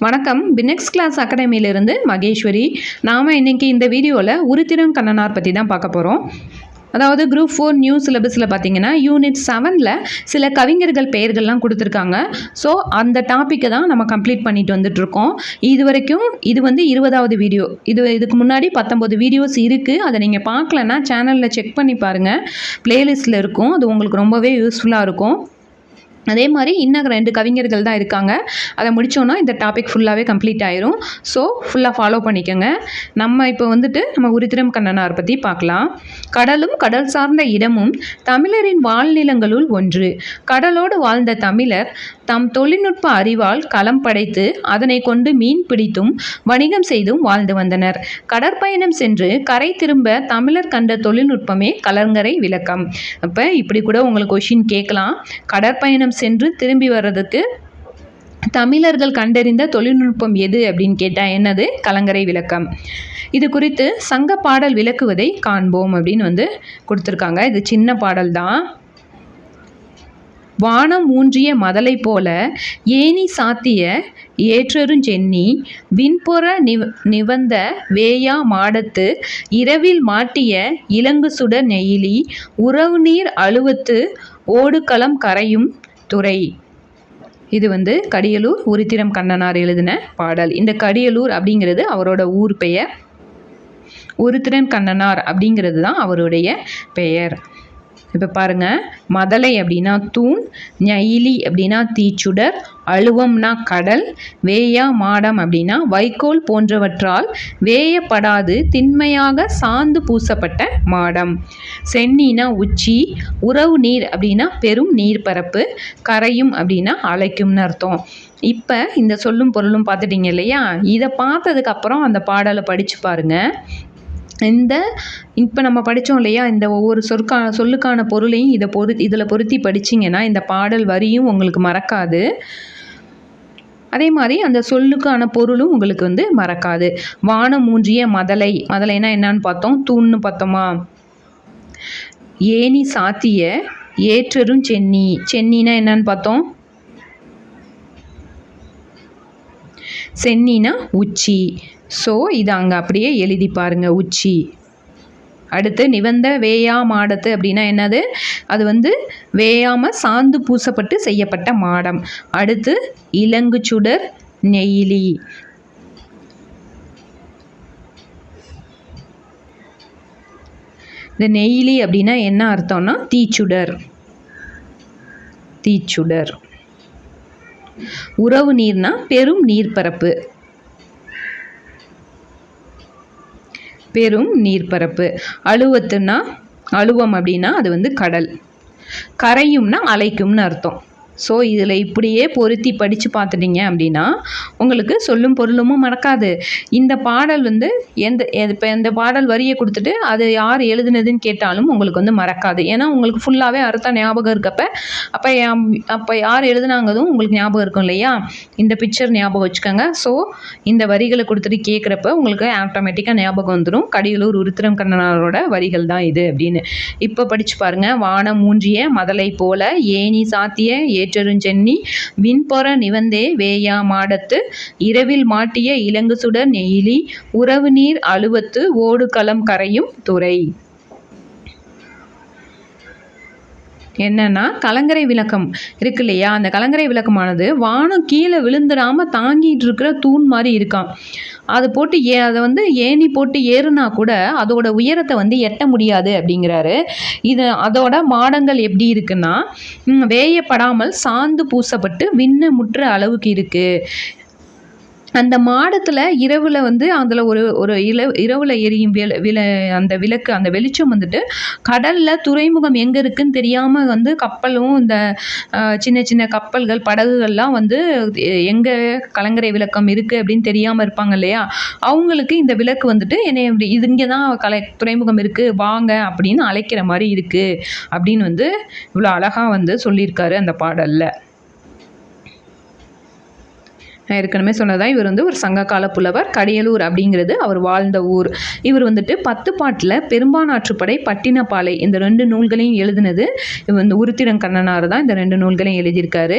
வணக்கம். பினெக்ஸ் கிளாஸ் அகாடமியிலிருந்து மகேஸ்வரி. நாம் இன்னைக்கு இந்த வீடியோவில் உருத்திரம் கண்ணனார் பற்றி தான் பார்க்க போகிறோம் அதாவது குரூப் ஃபோர் நியூ சிலபஸில் பார்த்தீங்கன்னா யூனிட் செவனில் சில கவிஞர்கள் பெயர்கள்லாம் கொடுத்துருக்காங்க. ஸோ அந்த டாப்பிக்கை தான் நம்ம கம்ப்ளீட் பண்ணிட்டு வந்துட்ருக்கோம் இது வரைக்கும் இது வந்து இருபதாவது வீடியோ. இது இதுக்கு முன்னாடி பத்தொம்போது வீடியோஸ் இருக்குது அதை நீங்கள் பார்க்கலன்னா சேனலில் செக் பண்ணி பாருங்கள் ப்ளேலிஸ்ட்டில் இருக்கும். அது உங்களுக்கு ரொம்பவே யூஸ்ஃபுல்லாக இருக்கும். அதே மாதிரி இன்னும் ரெண்டு கவிஞர்கள் தான் இருக்காங்க. அதை முடித்தோன்னா இந்த டாபிக் ஃபுல்லாகவே கம்ப்ளீட் ஆயிரும். ஸோ ஃபுல்லாக ஃபாலோ பண்ணிக்கோங்க. நம்ம இப்போ வந்துட்டு நம்ம உருத்திரம் கண்ணனார் பற்றி பார்க்கலாம். கடலும் கடல் சார்ந்த இடமும் தமிழரின் வாழ்நிலங்களுள் ஒன்று. கடலோடு வாழ்ந்த தமிழர் தம் தொழில்நுட்ப அறிவால் களம் படைத்து அதனை கொண்டு மீன் பிடித்தும் வணிகம் செய்தும் வாழ்ந்து வந்தனர். கடற்பயணம் சென்று கரை திரும்ப தமிழர் கண்ட தொழில்நுட்பமே கலங்கரை விளக்கம். அப்போ இப்படி கூட உங்களுக்கு கொஷின் கேட்கலாம். கடற்பயணம் சென்று திரும்பி வர்றதுக்கு தமிழர்கள் கண்டறிந்த தொழில்நுட்பம் எது அப்படின்னு கேட்டால் என்னது? கலங்கரை விளக்கம். இது குறித்து சங்க பாடல் விளக்குவதை காண்போம் அப்படின்னு வந்து கொடுத்துருக்காங்க. இது சின்ன பாடல் தான். வானம் ஊன்றிய மதலை போல ஏனி சாத்திய ஏற்றருஞ்சென்னி விண்புற நிவ நிவந்த வேயா மாடத்து இரவில் மாட்டிய இலங்கு சுட நெயிலி உறவு நீர் அழுவத்து ஓடுகளம் கரையும் துறை. இது வந்து கடியலூர் உருத்திரம் கண்ணனார் எழுதின பாடல். இந்த கடியலூர் அப்படிங்கிறது அவரோட ஊர் பெயர். உருத்திரன் கண்ணனார் அப்படிங்கிறது தான் அவருடைய பெயர். இப்போ பாருங்கள் மதலை அப்படின்னா தூண் நெயிலி அப்படின்னா தீச்சுடர் அழுவம்னா கடல் வேயா மாடம் அப்படின்னா வைக்கோல் போன்றவற்றால் வேயப்படாது திண்மையாக சாந்து பூசப்பட்ட மாடம். சென்னினா உச்சி உறவு நீர் அப்படின்னா பெரும் நீர்ப்பரப்பு கரையும் அப்படின்னா அழைக்கும்னு அர்த்தம். இப்போ இந்த சொல்லும் பொருளும் பார்த்துட்டீங்க இல்லையா? இதை பார்த்ததுக்கப்புறம் அந்த பாடலை படித்து பாருங்கள் இந்த இப்போ நம்ம படித்தோம் இல்லையா இந்த ஒவ்வொரு சொற்கான சொல்லுக்கான பொருளையும் இதை பொரு இதில் பொருத்தி படிச்சிங்கன்னா இந்த பாடல் வரியும் உங்களுக்கு மறக்காது. அதே மாதிரி அந்த சொல்லுக்கான பொருளும் உங்களுக்கு வந்து மறக்காது. வானம் மூன்றிய மதலை மதலைனா என்னன்னு பார்த்தோம் தூண்னு பார்த்தோமா? ஏனி சாத்திய ஏற்றரும் சென்னி சென்னினா என்னன்னு பார்த்தோம்? சென்னினா உச்சி. ஸோ இதை அங்கே அப்படியே எழுதி பாருங்க உச்சி. அடுத்து நிவந்த வேயா மாடத்து அப்படின்னா என்னது? அது வந்து வேயாமல் சாந்து பூசப்பட்டு செய்யப்பட்ட மாடம். அடுத்து இலங்கு சுடர் நெயிலி. இந்த நெய்லி அப்படின்னா என்ன அர்த்தம்னா? தீச்சுடர். தீச்சுடர். உறவு நீர்னா பெரும் நீர்ப்பரப்பு. பெரும் நீர்ப்பரப்பு. அழுவத்துன்னா அழுவம் அப்படின்னா அது வந்து கடல். கரையும்னா அலைக்கும்னு அர்த்தம். ஸோ இதில் இப்படியே பொருத்தி படித்து பார்த்துட்டீங்க அப்படின்னா உங்களுக்கு சொல்லும் பொருளுமும் மறக்காது. இந்த பாடல் வந்து எந்த இப்போ இந்த பாடல் வரியை கொடுத்துட்டு அது யார் எழுதுனதுன்னு கேட்டாலும் உங்களுக்கு வந்து மறக்காது. ஏன்னா உங்களுக்கு ஃபுல்லாகவே அர்த்தம் ஞாபகம் இருக்கப்ப அப்போ அப்போ யார் எழுதுனாங்கதும் உங்களுக்கு ஞாபகம் இருக்கும் இல்லையா? இந்த பிக்சர் ஞாபகம் வச்சுக்கோங்க. ஸோ இந்த வரிகளை கொடுத்துட்டு கேட்குறப்ப உங்களுக்கு ஆட்டோமேட்டிக்காக ஞாபகம் வந்துடும் கடியலூர் உருத்திரம் கண்ணனாரோட வரிகள் தான் இது அப்படின்னு. இப்போ படித்து பாருங்கள் வானம் மூன்றிய மதலை போல ஏனி சாத்திய ஏற்றருஞ்சென்னி விண்பொற நிவந்தே வேயா மாடத்து இரவில் மாட்டிய இலங்கு சுடர் நெயிலி உறவு நீர் அழுவத்து ஓடுகளம் கரையும் துறை. என்னன்னா கலங்கரை விளக்கம் இருக்கு இல்லையா? அந்த கலங்கரை விளக்கமானது வானம் கீழே விழுந்துடாம தாங்கிட்டு இருக்கிற தூண் மாதிரி இருக்கான் அதை போட்டு ஏ அதை வந்து ஏணி போட்டு ஏறுனா கூட அதோட உயரத்தை வந்து எட்ட முடியாது அப்படிங்கிறாரு. இது அதோட மாடங்கள் எப்படி இருக்குன்னா வேயப்படாமல் சாந்து பூசப்பட்டு விண்ண முற்ற அளவுக்கு இருக்குது அந்த மாடத்தில் இரவில் வந்து அதில் ஒரு ஒரு இல இரவில் எரியும் வில வில அந்த விளக்கு அந்த வெளிச்சம் வந்துட்டு கடலில் துறைமுகம் எங்கே இருக்குன்னு தெரியாமல் வந்து கப்பலும் இந்த சின்ன சின்ன கப்பல்கள் படகுகள்லாம் வந்து எங்கே கலங்கரை விளக்கம் இருக்குது அப்படின்னு தெரியாமல் இருப்பாங்க இல்லையா? அவங்களுக்கு இந்த விளக்கு வந்துட்டு என்னை இது இங்கே தான் கலை துறைமுகம் இருக்குது வாங்க அப்படின்னு அழைக்கிற மாதிரி இருக்குது அப்படின்னு வந்து இவ்வளோ அழகாக வந்து சொல்லியிருக்காரு அந்த பாடலில். நான் ஏற்கனவே சொன்னதான் இவர் வந்து ஒரு சங்ககால புலவர் கடியலூர் அப்படிங்கிறது அவர் வாழ்ந்த ஊர். இவர் வந்துட்டு பத்து பாட்டில் பெரும்பானாற்றுப்படை பட்டினப்பாலை இந்த ரெண்டு நூல்களையும் எழுதினது இவர் வந்து உருத்திரன் கண்ணனார் தான் இந்த ரெண்டு நூல்களையும் எழுதியிருக்காரு.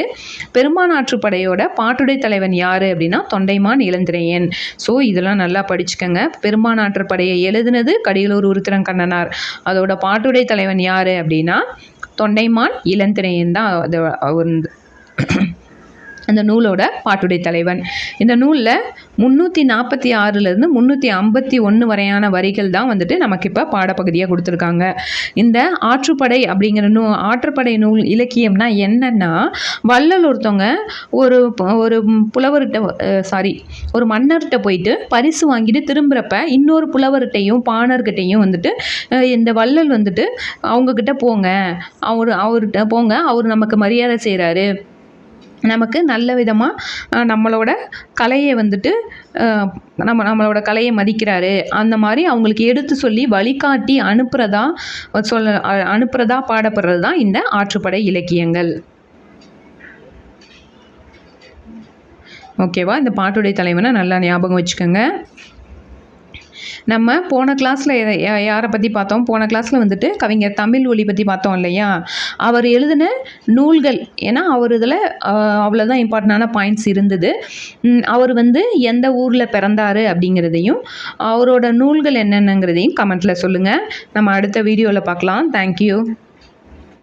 பெரும்பானாற்றுப்படையோட பாட்டுடை தலைவன் யார் அப்படின்னா தொண்டைமான் இளந்திரையன். ஸோ இதெல்லாம் நல்லா படிச்சுக்கோங்க. பெரும்பானாற்றுப்படையை எழுதினது கடியலூர் உருத்திரன் கண்ணனார் அதோட பாட்டுடை தலைவன் யார் அப்படின்னா தொண்டைமான் இளந்திரையன் தான். அது அவர் வந்து அந்த நூலோட பாட்டுடை தலைவன். இந்த நூலில் முந்நூற்றி நாற்பத்தி ஆறுலேருந்து முந்நூற்றி ஐம்பத்தி ஒன்று வரையான வரிகள் தான் வந்துட்டு நமக்கு இப்போ பாடப்பகுதியாக கொடுத்துருக்காங்க. இந்த ஆற்றுப்படை அப்படிங்கிற நூ ஆற்றுப்படை நூல் இலக்கியம்னா என்னன்னா வள்ளல் ஒருத்தவங்க ஒரு ஒரு புலவர்கிட்ட சாரி ஒரு மன்னர்கிட்ட போயிட்டு பரிசு வாங்கிட்டு திரும்புகிறப்ப இன்னொரு புலவர்கிட்டையும் பாணர்கிட்டையும் வந்துட்டு இந்த வள்ளல் வந்துட்டு அவங்கக்கிட்ட போங்க. அவர் அவர்கிட்ட போங்க. அவர் நமக்கு மரியாதை செய்கிறாரு நமக்கு நல்ல விதமாக நம்மளோட கலையை வந்துட்டு நம்ம நம்மளோட கலையை மதிக்கிறாரு. அந்த மாதிரி அவங்களுக்கு எடுத்து சொல்லி வழிகாட்டி அனுப்புகிறதா சொல்ல அனுப்புகிறதா பாடப்படுறது தான் இந்த ஆற்றுப்படை இலக்கியங்கள். ஓகேவா? இந்த பாட்டுடைய தலைவனை நல்லா ஞாபகம் வச்சுக்கோங்க. நம்ம போன கிளாஸில் யாரை பற்றி பார்த்தோம்? போன கிளாஸில் வந்துட்டு கவிஞர் தமிழ் ஒளி பற்றி பார்த்தோம் இல்லையா? அவர் எழுதின நூல்கள் ஏன்னா அவர் இதில் அவ்வளோதான் இம்பார்ட்டண்டான பாயிண்ட்ஸ் இருந்தது. அவர் வந்து எந்த ஊரில் பிறந்தார் அப்படிங்கிறதையும் அவரோட நூல்கள் என்னென்னங்கிறதையும் கமெண்ட்டில் சொல்லுங்கள் நம்ம அடுத்த வீடியோவில் பார்க்கலாம். தேங்க்யூ